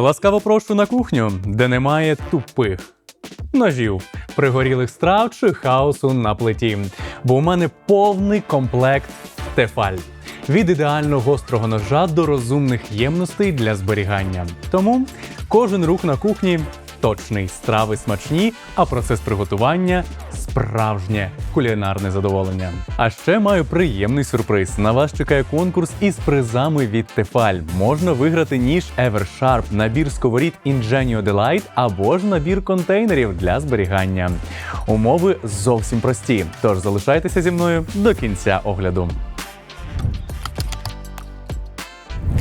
Ласкаво прошу на кухню, де немає тупих ножів, пригорілих страв чи хаосу на плиті. Бо у мене повний комплект тефаль. Від ідеально гострого ножа до розумних ємностей для зберігання. Тому кожен рух на кухні точний, страви смачні, а процес приготування справжнє кулінарне задоволення. А ще маю приємний сюрприз. На вас чекає конкурс із призами від Тефаль. Можна виграти ніж Eversharp, набір сковорід Ingenio Delight або ж набір контейнерів для зберігання. Умови зовсім прості. Тож залишайтеся зі мною до кінця огляду.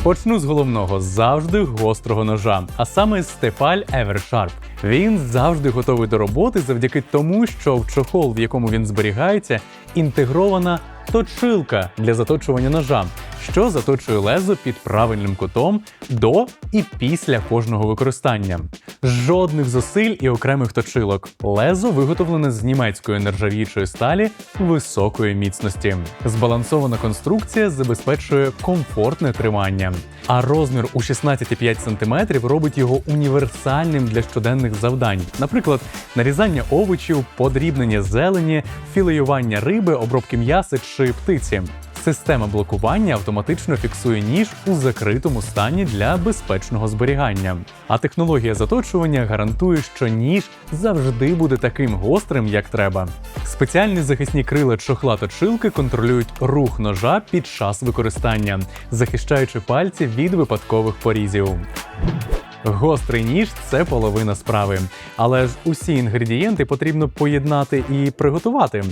Почну з головного завжди гострого ножа, а саме степаль Евершарп. Він завжди готовий до роботи завдяки тому, що в чохол, в якому він зберігається, інтегрована точилка для заточування ножа, що заточує лезо під правильним кутом до і після кожного використання. Жодних зусиль і окремих точилок. Лезо виготовлене з німецької нержавіючої сталі високої міцності. Збалансована конструкція забезпечує комфортне тримання. А розмір у 16,5 см робить його універсальним для щоденних завдань, наприклад, нарізання овочів, подрібнення зелені, філеювання риби, обробки м'яса чи птиці. Система блокування автоматично фіксує ніж у закритому стані для безпечного зберігання. А технологія заточування гарантує, що ніж завжди буде таким гострим, як треба. Спеціальні захисні крила чохла точилки контролюють рух ножа під час використання, захищаючи пальці від випадкових порізів. Гострий ніж це половина справи, але ж усі інгредієнти потрібно поєднати і приготувати.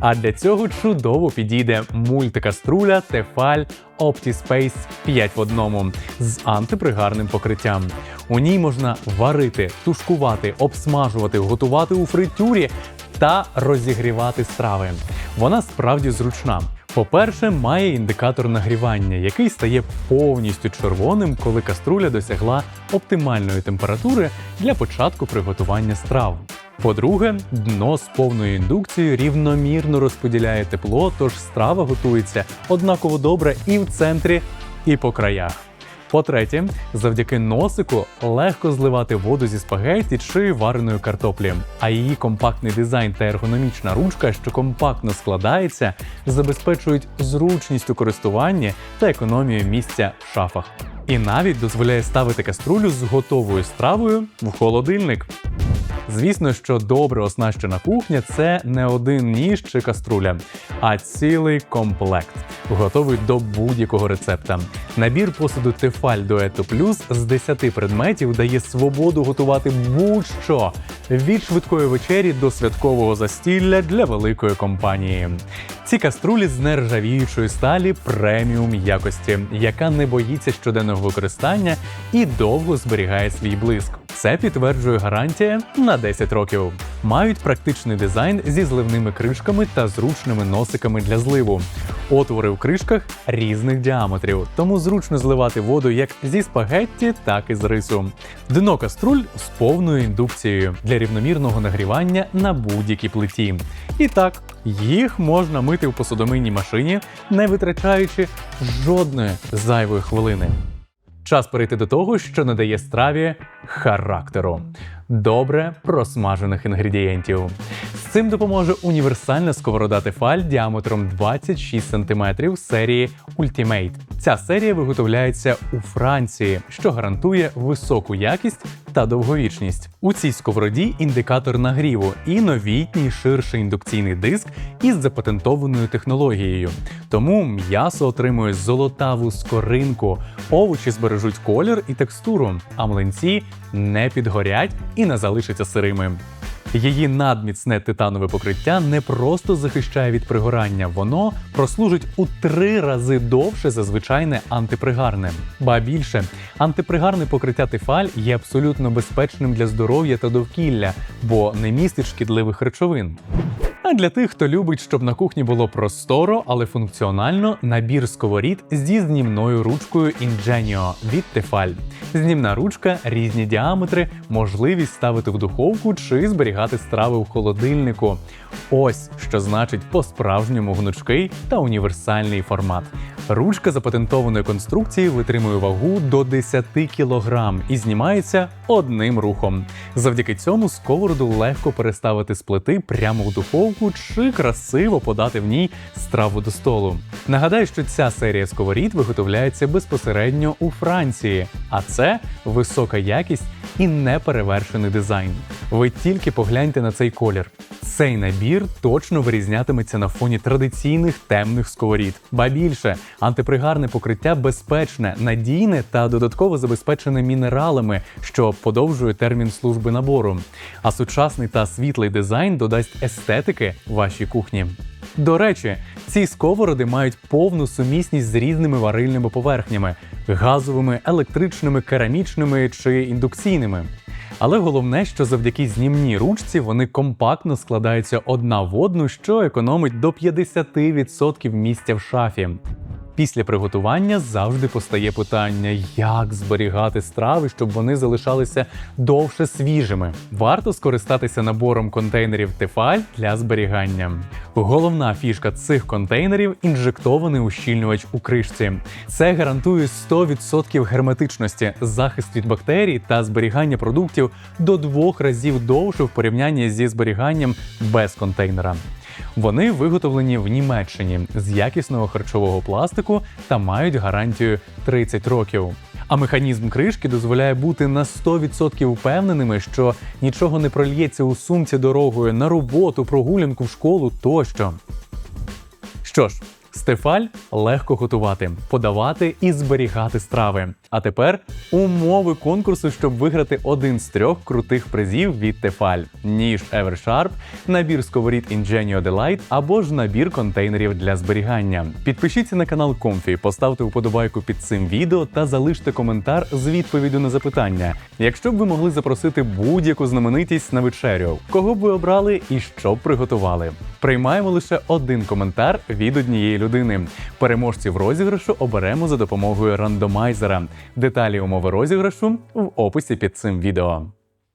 А для цього чудово підійде мультикаструля Tefal OptiSpace 5 в одному з антипригарним покриттям. У ній можна варити, тушкувати, обсмажувати, готувати у фритюрі та розігрівати страви. Вона справді зручна. По-перше, має індикатор нагрівання, який стає повністю червоним, коли каструля досягла оптимальної температури для початку приготування страв. По-друге, дно з повною індукцією рівномірно розподіляє тепло, тож страва готується однаково добре і в центрі, і по краях. По-третє, завдяки носику легко зливати воду зі спагетті чи вареної картоплі, а її компактний дизайн та ергономічна ручка, що компактно складається, забезпечують зручність у користуванні та економію місця в шафах. І навіть дозволяє ставити каструлю з готовою стравою в холодильник. Звісно, що добре оснащена кухня це не один ніж чи каструля, а цілий комплект, готовий до будь-якого рецепта. Набір посуду Тефаль Дуето Плюс з 10 предметів дає свободу готувати будь-що від швидкої вечері до святкового застілля для великої компанії. Ці каструлі з нержавіючої сталі преміум якості, яка не боїться щоденного використання і довго зберігає свій блиск. Це підтверджує гарантія на 10 років. Мають практичний дизайн зі зливними кришками та зручними носиками для зливу. Отвори в кришках різних діаметрів, тому зручно зливати воду як зі спагетті, так і з рису. Дно каструль з повною індукцією для рівномірного нагрівання на будь-якій плиті. І так, їх можна мити в посудомийній машині, не витрачаючи жодної зайвої хвилини. Час перейти до того, що надає страві характеру добре просмажених інгредієнтів. Цим допоможе універсальна сковорода Тефаль діаметром 26 см серії Ultimate. Ця серія виготовляється у Франції, що гарантує високу якість та довговічність. У цій сковороді індикатор нагріву і новітній ширший індукційний диск із запатентованою технологією. Тому м'ясо отримує золотаву скоринку, овочі збережуть колір і текстуру, а млинці не підгорять і не залишаться сирими. Її надміцне титанове покриття не просто захищає від пригорання, воно прослужить у три рази довше за звичайне антипригарне. Ба більше, антипригарне покриття Тефаль є абсолютно безпечним для здоров'я та довкілля, бо не містить шкідливих речовин. А для тих, хто любить, щоб на кухні було просторо, але функціонально, набір сковорід зі знімною ручкою Ingenio від Tefal. Знімна ручка, різні діаметри, можливість ставити в духовку чи зберігати страви в холодильнику. Ось що значить по-справжньому гнучкий та універсальний формат. Ручка запатентованої конструкції витримує вагу до 10 кг і знімається одним рухом. Завдяки цьому сковороду легко переставити з плити прямо в духовку чи красиво подати в ній страву до столу. Нагадаю, що ця серія сковорід виготовляється безпосередньо у Франції, а це висока якість і неперевершений дизайн. Ви тільки погляньте на цей колір. Цей набір точно вирізнятиметься на фоні традиційних темних сковорід. Ба більше, антипригарне покриття безпечне, надійне та додатково забезпечене мінералами, що подовжує термін служби набору. А сучасний та світлий дизайн додасть естетики вашій кухні. До речі, ці сковороди мають повну сумісність з різними варильними поверхнями газовими, електричними, керамічними чи індукційними. Але головне, що завдяки знімній ручці вони компактно складаються одна в одну, що економить до 50% місця в шафі. Після приготування завжди постає питання, як зберігати страви, щоб вони залишалися довше свіжими. Варто скористатися набором контейнерів Tefal для зберігання. Головна фішка цих контейнерів інжектований ущільнювач у кришці. Це гарантує 100% герметичності, захист від бактерій та зберігання продуктів до двох разів довше в порівнянні зі зберіганням без контейнера. Вони виготовлені в Німеччині з якісного харчового пластику та мають гарантію 30 років. А механізм кришки дозволяє бути на 100% впевненими, що нічого не прольється у сумці дорогою на роботу, прогулянку в школу тощо. Що ж, Стефаль легко готувати, подавати і зберігати страви. А тепер умови конкурсу, щоб виграти один з трьох крутих призів від Тефаль: ніж Eversharp, набір сковорід Ingenio Delight або ж набір контейнерів для зберігання. Підпишіться на канал Comfy, поставте вподобайку під цим відео та залиште коментар з відповіддю на запитання. Якщо б ви могли запросити будь-яку знаменитість на вечерю, кого б ви обрали і що б приготували? Приймаємо лише один коментар від однієї людини. Переможців розіграшу оберемо за допомогою рандомайзера. Деталі умови розіграшу в описі під цим відео.